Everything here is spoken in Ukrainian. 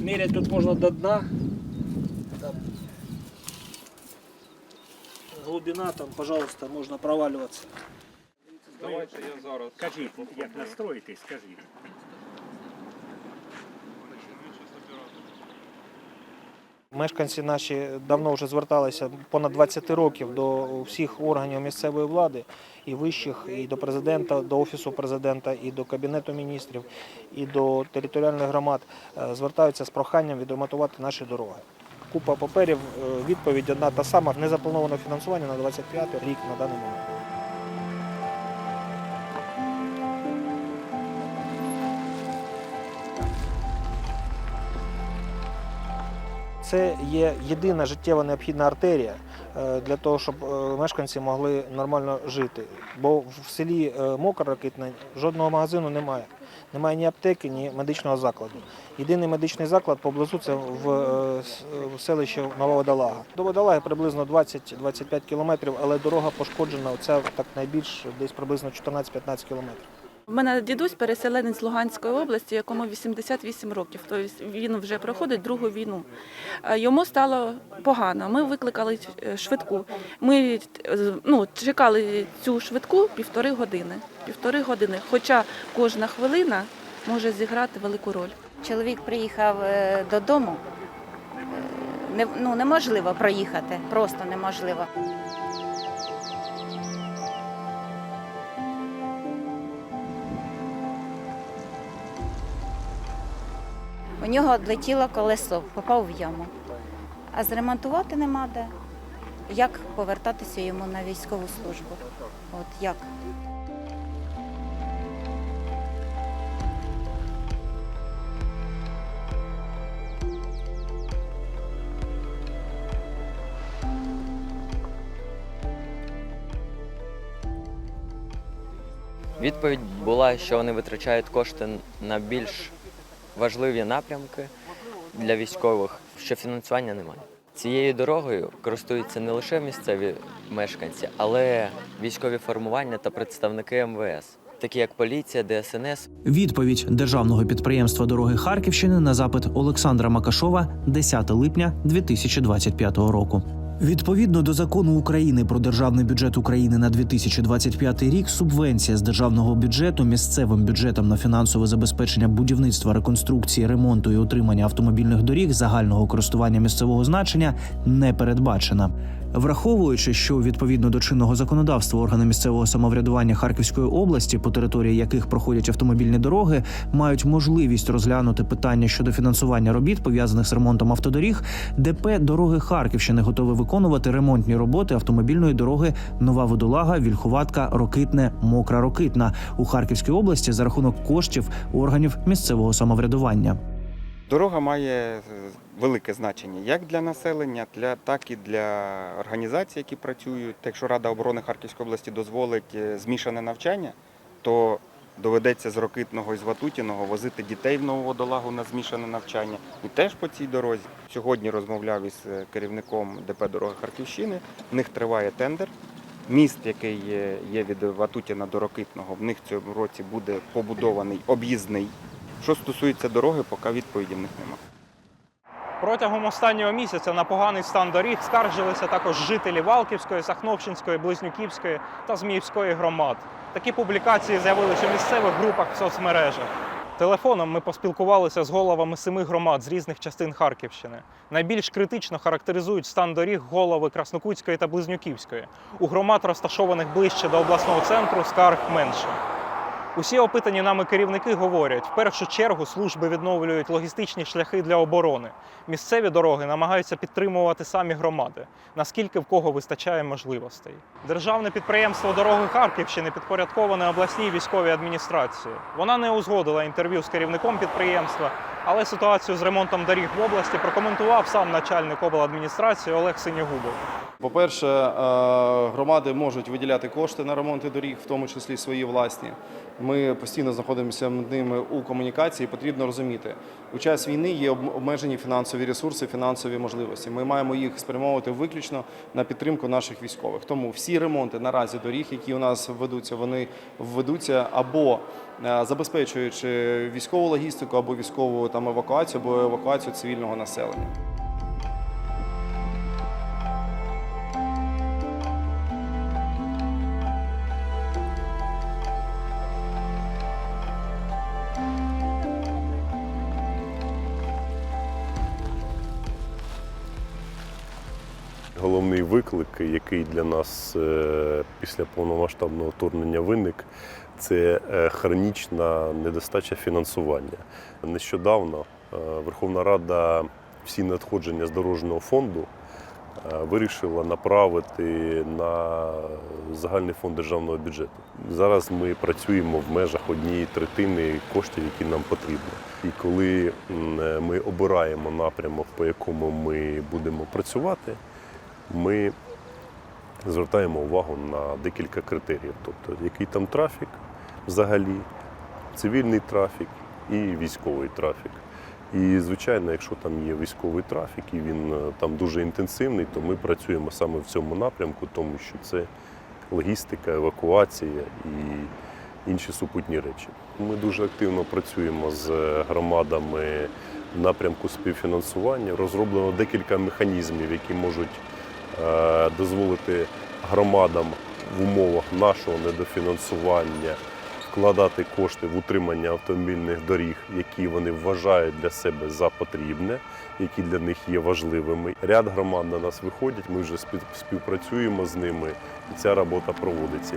Мерять тут можно до дна. Там. Глубина там, пожалуйста, можно проваливаться. Давайте я зараз. Кажіть, як настроїтесь, скажіть. Мешканці наші давно вже зверталися понад 20 років до всіх органів місцевої влади, і вищих, і до президента, до офісу президента, і до кабінету міністрів, і до територіальних громад е, звертаються з проханням відремонтувати наші дороги. Купа паперів, е, відповідь одна та сама. Не заплановано фінансування на 25 рік на даний момент. Це є єдина життєво необхідна артерія е, для того, щоб е, мешканці могли нормально жити. Бо в селі е, Мокра жодного магазину немає. Немає ні аптеки, ні медичного закладу. Єдиний медичний заклад поблизу це в селищі Нова Водолага. До Водолаги приблизно 20-25 кілометрів, але дорога пошкоджена. Оця так найбільш десь приблизно 14-15 кілометрів. У мене дідусь переселенець з Луганської області, якому 88 років. Тобто він вже проходить другу війну. Е, Йому стало погано. Ми викликали е, швидку. Ми е, ну, чекали цю швидку півтори години. Півтори години. Хоча кожна хвилина може зіграти велику роль. Чоловік приїхав додому. Не, ну, неможливо проїхати, просто неможливо. У нього відлетіло колесо, попав в яму. А зремонтувати нема де. Як повертатися йому на військову службу? От як? Відповідь була, що вони витрачають кошти на більш важливі напрямки для військових, що фінансування немає. Цією дорогою користуються не лише місцеві мешканці, але військові формування та представники МВС, такі як поліція, ДСНС, Відповідь державного підприємства Дороги Харківщини на запит Олександра Макашова 10 липня 2025 року. Відповідно до закону України про державний бюджет України на 2025 рік, субвенція з державного бюджету місцевим бюджетом на фінансове забезпечення будівництва, реконструкції, ремонту і утримання автомобільних доріг загального користування місцевого значення не передбачена. Враховуючи, що відповідно до чинного законодавства органи місцевого самоврядування Харківської області, по території яких проходять автомобільні дороги, мають можливість розглянути питання щодо фінансування робіт пов'язаних з ремонтом автодоріг, ДП дороги Харківщини готові виконувати ремонтні роботи автомобільної дороги Нова Водолага, Вільховатка, Рокитне, Мокра Рокитна у Харківській області за рахунок коштів органів місцевого самоврядування. Дорога має е, велике значення як для населення, так і для організацій, які працюють. Якщо Рада оборони Харківської області дозволить е, змішане навчання, то доведеться з Рокитного і з Ватутіного возити дітей в нову водолагу на змішане навчання. І теж по цій дорозі. Сьогодні розмовляв із е, керівником ДП дороги Харківщини. В них триває тендер. Міст, який є від Ватутіна до Рокитного, в них цьому році буде побудований об'їзний. Що стосується дороги, поки відповіді в них немає. Протягом останнього місяця на поганий стан доріг скаржилися також жителі Валківської, Сахновщинської, Близнюківської та Зміївської громад. Такі публікації з'явилися у місцевих групах в соцмережах. Телефоном ми поспілкувалися з головами семи громад з різних частин Харківщини. Найбільш критично характеризують стан доріг голови Краснокутської та Близнюківської. У громад, розташованих ближче до обласного центру, скарг менше. Усі опитані нами керівники говорять, в першу чергу служби відновлюють логістичні шляхи для оборони. Місцеві дороги намагаються підтримувати самі громади, наскільки в кого вистачає можливостей. Державне підприємство Дороги Харківщини підпорядковане обласній військовій адміністрації. Вона не узгодила інтерв'ю з керівником підприємства, але ситуацію з ремонтом доріг в області прокоментував сам начальник обладміністрації Олег Синягубов. По-перше, е, громади можуть виділяти кошти на ремонти доріг, в тому числі свої власні. Ми постійно знаходимося ними у комунікації. Потрібно розуміти, у час війни є об- обмежені фінансові ресурси, фінансові можливості. Ми маємо їх спрямовувати виключно на підтримку наших військових. Тому всі ремонти наразі доріг, які у нас ведуться, вони ведуться або е, забезпечуючи військову логістику, або військову там евакуацію, або евакуацію цивільного населення. Головний виклик, який для нас е, після повномасштабного вторгнення виник, це е, хронічна недостача фінансування. Нещодавно е, Верховна Рада всі надходження з дорожнього фонду вирішила направити на загальний фонд державного бюджету. Зараз ми працюємо в межах однієї третини коштів, які нам потрібні. І коли ми обираємо напрямок, по якому ми будемо працювати, ми звертаємо увагу на декілька критеріїв. Тобто, який там трафік взагалі, цивільний трафік і військовий трафік. І, звичайно, якщо там є військовий трафік і він е, там дуже інтенсивний, то ми працюємо саме в цьому напрямку, тому що це логістика, евакуація і інші супутні речі. Ми дуже активно працюємо з громадами в напрямку співфінансування. Розроблено декілька механізмів, які можуть е, дозволити громадам в умовах нашого недофінансування вкладати кошти в утримання автомобільних доріг, які вони вважають для себе за потрібне, які для них є важливими. Ряд громад на нас виходять. Ми вже спів- співпрацюємо з ними, і ця робота проводиться.